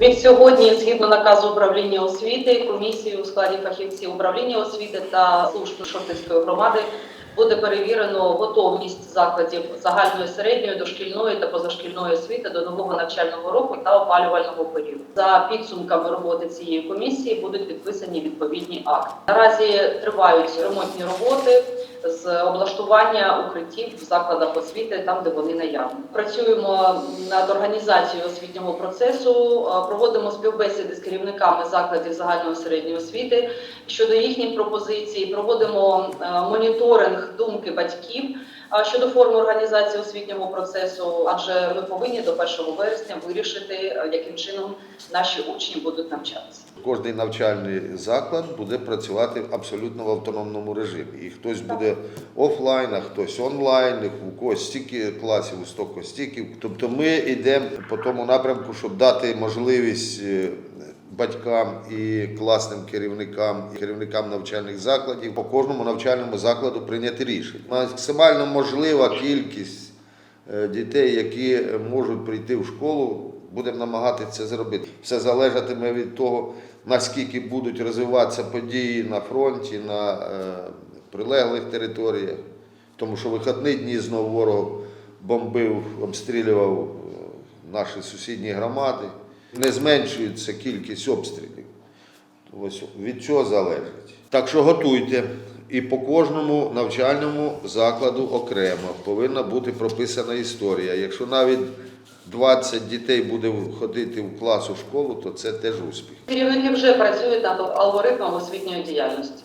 Від сьогодні, згідно наказу управління освіти, комісії у складі фахівців управління освіти та служб Шортицької громади буде перевірено готовність закладів загальної середньої, дошкільної та позашкільної освіти до нового навчального року та опалювального періоду. За підсумками роботи цієї комісії будуть підписані відповідні акти. Наразі тривають ремонтні роботи з облаштування укриттів в закладах освіти, там де вони наявні. Працюємо над організацією освітнього процесу, е, проводимо співбесіди з керівниками закладів загальної середньої освіти щодо їхніх пропозицій. Проводимо е, моніторинг думки батьків щодо форми організації освітнього процесу, адже ми повинні до 1 вересня вирішити, е, яким чином наші учні будуть навчатися. Кожний навчальний заклад буде працювати абсолютно в автономному режимі. І хтось буде офлайн, а хтось онлайн, у когось стільки класів, у стільки стільки. Тобто ми йдемо по тому напрямку, щоб дати можливість е, батькам і класним керівникам, і керівникам навчальних закладів по кожному навчальному закладу прийняти рішення. Максимально можлива кількість е, дітей, які можуть прийти в школу, будемо намагатися зробити. Все залежатиме від того, наскільки будуть розвиватися події на фронті, на е, прилеглих територіях. Тому що вихідні дні знову ворог бомбив, обстрілював е, наші сусідні громади. Не зменшується кількість обстрілів. Ось від цього залежить. Так що готуйте. І по кожному навчальному закладу окремо повинна бути прописана історія. Якщо навіть 20 дітей буде ходити в клас у школу, то це теж успіх. Керівники вже працюють над алгоритмом освітньої діяльності.